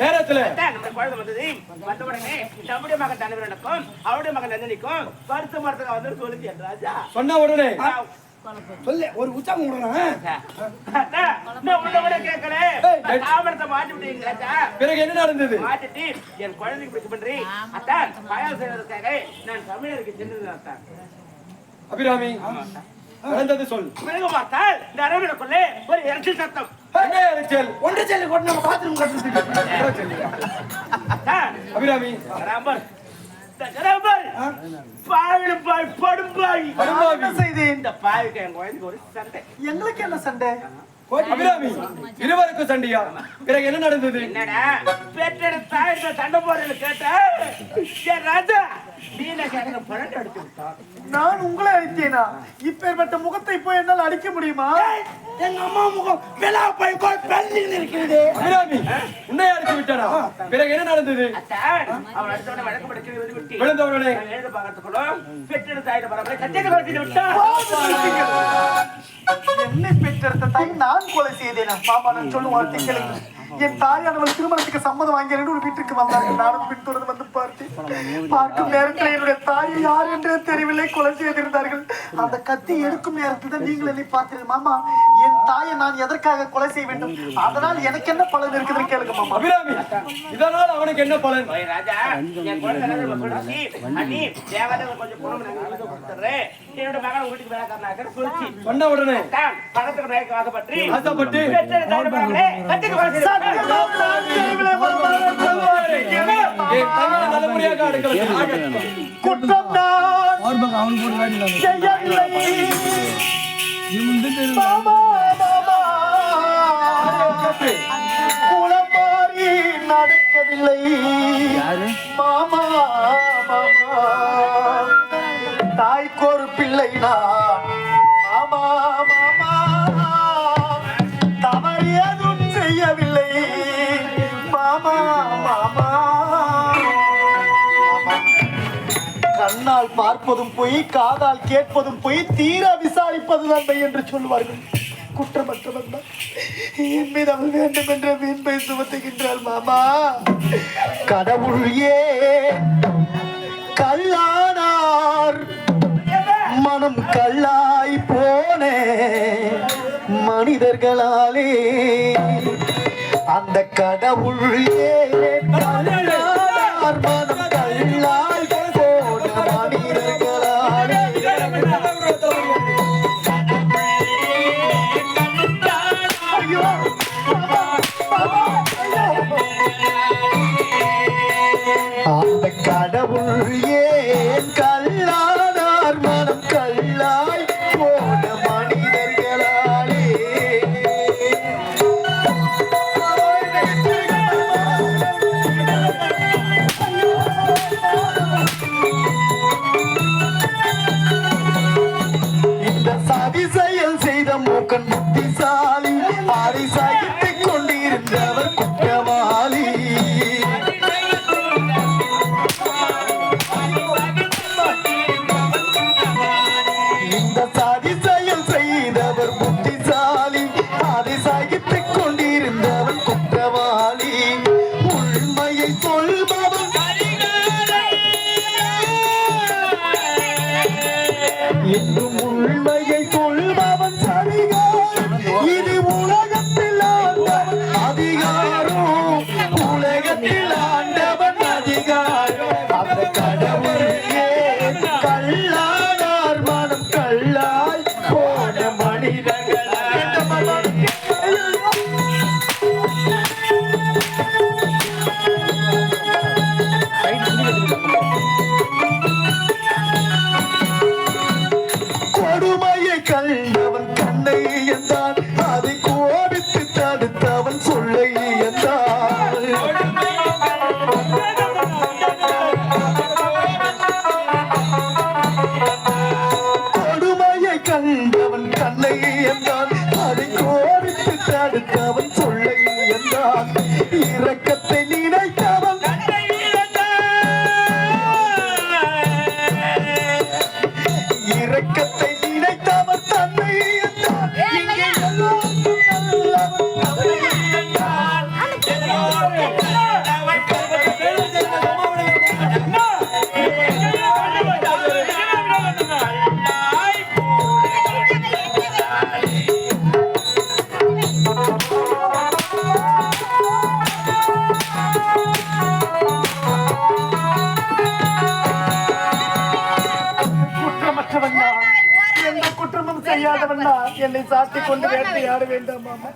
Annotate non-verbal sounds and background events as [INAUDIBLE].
நேரத்திலே. நம்ம குழந்தை வந்தது. வந்த உடனே மகன் தலைவரனுக்கும் அவருடைய மகன் நந்தினிக்கும் பருத்த மரத்துக்கு வந்து ராஜா. சொன்ன உடனே. சொல்லு ஒரு உற்சாகம் பிறகு என்ன நடந்தது? மாட்டிட்டு என் குழந்தைக்கு பிடிச்சு பண்றி? அத்தான் செய்வதற்காக நான் தமிழருக்கு அபிராமி. நடந்தது சொல். பிறகு பார்த்தால் இந்த அரவிடக்குள்ளே ஒரு இறச்சி சத்தம். என்ன எரிச்சல் ஒன்று செல்லு கொண்டு நம்ம பாத்ரூம் கட்டுறதுக்கு. [LAUGHS] அபிராமி. ராம்பர். ராம்பர். பாவிடும் பாய் படும் பாய் படும்பாவி. என்ன செய்தி இந்த பாய்க்கு என் குழந்தைக்கு ஒரு சண்டை. எங்களுக்கு என்ன சண்டை? அபிராமி இருவருக்கும் சண்டையா? பிறகு என்ன நடந்தது? என்னடா? பெற்றெடுத்த தாயிட்ட சண்டை போடுறது கேட்டா ராஜா நீல கேட்கிற பழம் எடுத்து விட்டான் நான் உங்களை அழித்தேனா இப்பேற்பட்ட முகத்தை போய் என்னால் அடிக்க முடியுமா? எங்க அம்மா முகம் விழா போய் பெல்லி இருக்கிறது. அபிராமி உன்னை அடித்து விட்டானா? பிறகு என்ன நடந்தது? அவன் அடுத்தவன வழக்கு படுக்க விட்டு விட்டு. விழுந்தவர்களே. நான் எழுத பார்க்கறதுக்குள்ள பெற்றெடுத்த தாயிட்ட பரம்பரை கட்டிட்டு வளர்த்திட்டு விட்டான் என்னை பெற்றெடுத்த தாய் நான் கொலை செய்தேனா? பாபா நான் சொல்லும் வார்த்தை கேளுங்க. என் தாயானவள் திருமணத்துக்கு சம்மதம் வாங்கிறேன் ஒரு வீட்டுக்கு வந்தார்கள். நானும் பின்தொடர்ந்து வந்து பார்த்தேன் பார்க்கும் நேரத்தில் என்னுடைய தாய் யார் என்றே தெரியவில்லை கொலை செய்திருந்தார்கள் அந்த கத்தி எடுக்கும் நேரத்தில் தான் நீங்கள் என்னை பார்த்தீர்கள். மாமா என் தாயை நான் எதற்காக கொலை செய்ய வேண்டும்? அதனால் எனக்கு என்ன பலன் இருக்குதுன்னு கேளுங்க மாமா. அபிராமி இதனால் அவனுக்கு என்ன பலன்? ராஜா என் கொஞ்சம் என்னோட மகன் வீட்டுக்கு வேலைக்காரனாக சொன்ன உடனே. தான் நாய்க்கு ஆசைப்பட்டு ஆசைப்பட்டு பெற்றெடுத்த தாயிட்ட பார்ப்பதும் பொய் காதால் கேட்பதும் பொய் தீர விசாரிப்பது நன்மை என்று சொல்வார்கள் குற்றமற்றவன் தான் என் மீது அவள் வேண்டும் என்ற வீண்பை சுமத்துகின்றாள் மாமா. கடவுள் ஏன் கல்லானார். மனம் கல்லாய் போனே மனிதர்களாலே. அந்த கடவுள் ஏன் கல்லானார். மனம் கல்லாய் போன மனிதர்களாலே ஐயோ மாமா, மாமா, ஐயோ. அந்த கடவுள் ஏன் கல்லானார் மனம் கல்லாய் போன மனிதர்களாலே அதிசயம் செய்த மூக்கன் புத்திசாலி. தெரியாதவன் நான் என்னை சாட்டி கொண்டு வேட்டையாட வேண்டாம் மாமா.